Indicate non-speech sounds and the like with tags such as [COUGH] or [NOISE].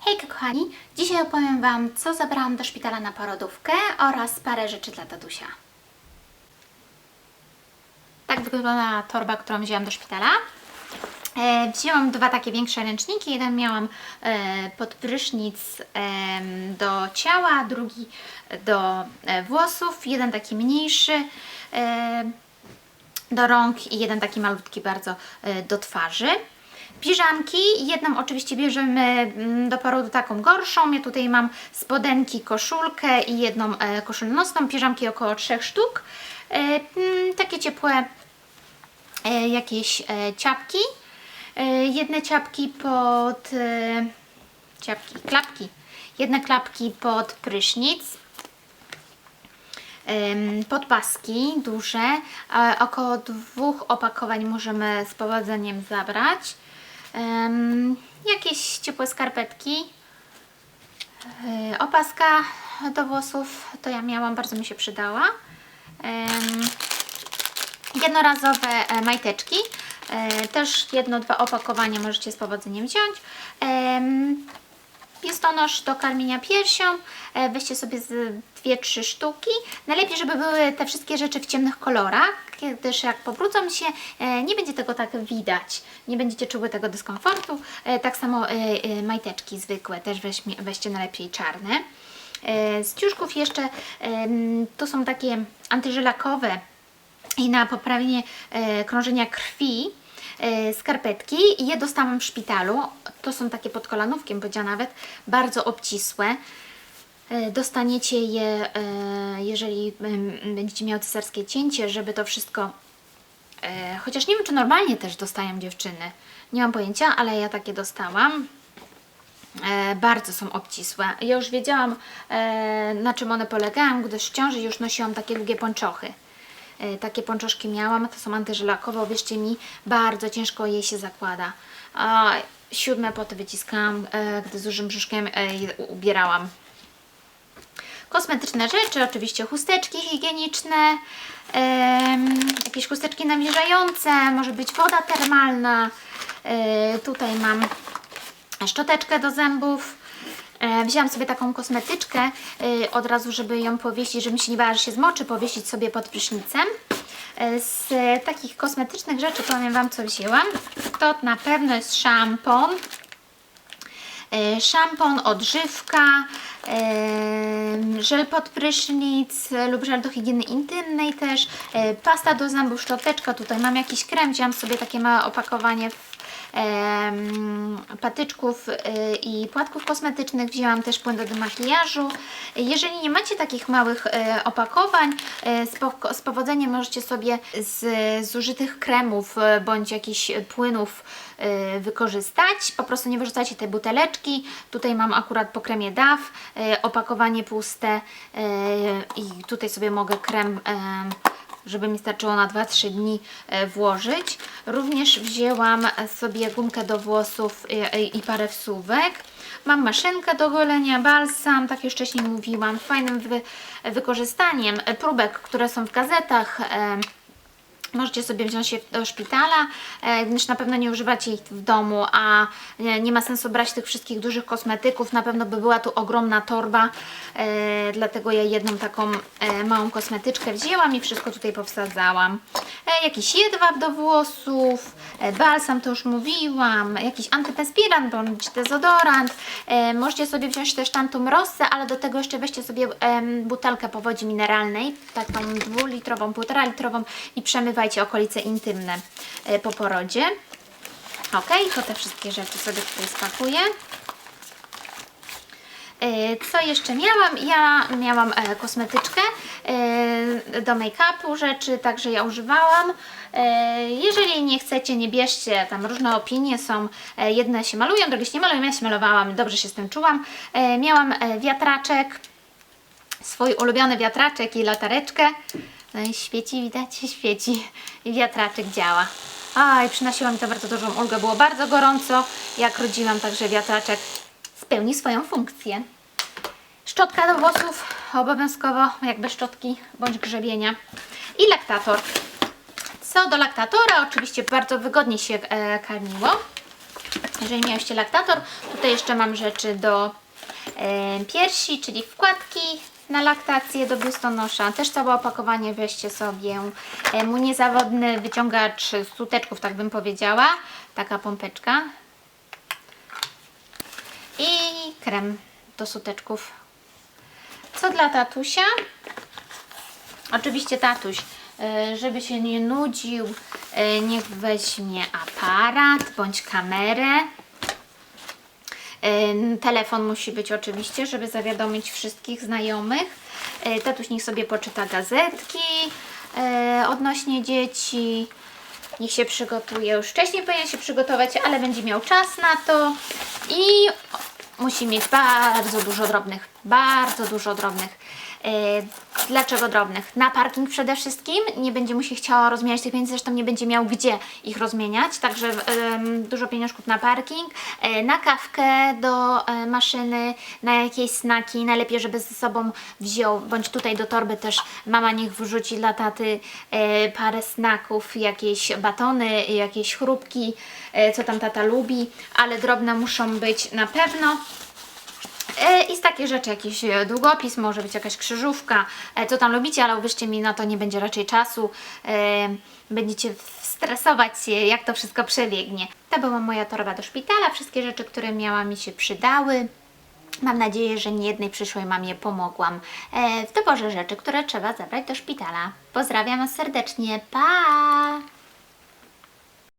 Hejka kochani, dzisiaj opowiem Wam, co zabrałam do szpitala na porodówkę oraz parę rzeczy dla tatusia. Tak wygląda torba, którą wzięłam do szpitala. E, wzięłam dwa takie większe ręczniki. Jeden miałam e, pod prysznic do ciała, drugi do e, włosów. Jeden taki mniejszy do rąk i jeden taki malutki bardzo do twarzy. Piżamki, jedną oczywiście bierzemy mm, do porodu taką gorszą. Ja tutaj mam spodenki, koszulkę i jedną e, koszulę nocną. Piżamki około trzech sztuk. E, mm, takie ciepłe e, jakieś ciapki. Jedne ciapki pod ciapki, klapki. Jedne klapki pod prysznic. Podpaski duże, około dwóch opakowań możemy z powodzeniem zabrać. Jakieś ciepłe skarpetki. E, Opaska do włosów to ja miałam, bardzo mi się przydała. Jednorazowe e, majteczki. E, Też jedno, dwa opakowania możecie z powodzeniem wziąć. Em, Biustonosz do karmienia piersią. E, Weźcie sobie z dwie, trzy sztuki. Najlepiej, żeby były te wszystkie rzeczy w ciemnych kolorach, gdyż jak pobrudzą się, e, nie będzie tego tak widać. Nie będziecie czuły tego dyskomfortu. E, Tak samo majteczki zwykłe, też weźcie najlepiej czarne. Z ciuszków jeszcze to są takie antyżelakowe i na poprawienie krążenia krwi skarpetki i je dostałam w szpitalu. To są takie pod kolanówkiem, powiedziała nawet, bardzo obcisłe. E, Dostaniecie je, e, jeżeli będziecie miały cesarskie cięcie, żeby to wszystko e, Chociaż nie wiem, czy normalnie też dostają dziewczyny. Nie mam pojęcia, ale ja takie dostałam. E, bardzo są obcisłe. Ja już wiedziałam, e, na czym one polegają, gdyż w ciąży już nosiłam takie długie pończochy. E, takie pończoszki miałam, to są antyżelakowe, uwierzcie mi, bardzo ciężko je się zakłada. A, siódme poty wyciskałam, e, gdy z dużym brzuszkiem e, ubierałam. Kosmetyczne rzeczy, oczywiście chusteczki higieniczne, jakieś chusteczki nawilżające, może być woda termalna. Tutaj mam szczoteczkę do zębów. E, wzięłam sobie taką kosmetyczkę e, od razu, żeby ją powiesić, żebym się nie bała, że się zmoczy, powiesić sobie pod prysznicem. E, z takich kosmetycznych rzeczy powiem Wam, co wzięłam. To na pewno jest szampon, szampon, odżywka, żel pod prysznic lub żel do higieny intymnej też, pasta do zębów, szczoteczka, tutaj mam jakiś krem, wzięłam sobie takie małe opakowanie w patyczków y, i płatków kosmetycznych, wzięłam też płyn do makijażu. Jeżeli nie macie takich małych e, opakowań, e, z, po, z powodzeniem możecie sobie z zużytych kremów bądź jakichś płynów wykorzystać. Po prostu nie wyrzucacie tej buteleczki. Tutaj mam akurat po kremie DAF e, opakowanie puste i tutaj sobie mogę krem żeby mi starczyło na 2-3 dni e, włożyć. Również wzięłam sobie gumkę do włosów i, i, i parę wsówek. Mam maszynkę do golenia, balsam, tak jak wcześniej mówiłam, fajnym wy, wykorzystaniem e, próbek, które są w gazetach. Możecie sobie wziąć je do szpitala, e, gdyż na pewno nie używacie ich w domu, a nie, ma sensu brać tych wszystkich dużych kosmetyków. Na pewno by była tu ogromna torba, e, dlatego ja jedną taką e, małą kosmetyczkę wzięłam i wszystko tutaj powsadzałam. Jakiś jedwab do włosów, balsam to już mówiłam, jakiś antyperspirant bądź dezodorant. Możecie sobie wziąć też tantum rossę, ale do tego jeszcze weźcie sobie butelkę po wodzie mineralnej, taką dwulitrową, półtora litrową i przemywajcie okolice intymne e, po porodzie. Ok, to te wszystkie rzeczy sobie tutaj spakuję. E, Co jeszcze miałam? Ja miałam e, kosmetyczkę do make-upu rzeczy, także ja używałam. Jeżeli nie chcecie, nie bierzcie, tam różne opinie są. Jedne się malują, drugie się nie malują. Ja się malowałam, dobrze się z tym czułam. Miałam wiatraczek, swój ulubiony wiatraczek i latareczkę. No i świeci, widać, [LAUGHS] świeci i wiatraczek działa. A, i przynosiło mi to bardzo dużą ulgę. Było bardzo gorąco, jak rodziłam, także wiatraczek spełni swoją funkcję. Szczotka do włosów obowiązkowo, jak bez szczotki bądź grzebienia. I laktator. Co do laktatora, oczywiście bardzo wygodnie się e, karmiło. jeżeli miałyście laktator. Tutaj jeszcze mam rzeczy do e, piersi, czyli wkładki na laktację do biustonosza. Też całe opakowanie weźcie sobie. E, mój niezawodny wyciągacz suteczków, tak bym powiedziała. Taka pompeczka. I krem do suteczków. Co dla tatusia? Oczywiście tatuś, e, żeby się nie nudził, e, niech weźmie aparat bądź kamerę. Telefon musi być oczywiście, żeby zawiadomić wszystkich znajomych. E, Tatuś niech sobie poczyta gazetki e, odnośnie dzieci. Niech się przygotuje. Już wcześniej powinien się przygotować, ale będzie miał czas na to. I musi mieć bardzo dużo drobnych. Bardzo dużo drobnych. E, Dlaczego drobnych? Na parking przede wszystkim. Nie będzie mu się chciało rozmieniać tych pieniędzy, zresztą nie będzie miał gdzie ich rozmieniać. Także dużo pieniążków na parking. E, Na kawkę do e, maszyny, na jakieś snaki. Najlepiej, żeby ze sobą wziął, bądź tutaj do torby też mama niech wrzuci dla taty parę snaków, jakieś batony, jakieś chrupki, co tam tata lubi, ale drobne muszą być na pewno. E, I z takich rzeczy jakiś e, długopis, może być jakaś krzyżówka, e, co tam lubicie, ale uwierzcie mi, na to nie będzie raczej czasu. E, Będziecie stresować się, jak to wszystko przebiegnie. To była moja torba do szpitala, wszystkie rzeczy, które miałam mi się przydały. Mam nadzieję, że niejednej przyszłej mamie pomogłam e, w doborze rzeczy, które trzeba zabrać do szpitala. Pozdrawiam Was serdecznie, pa!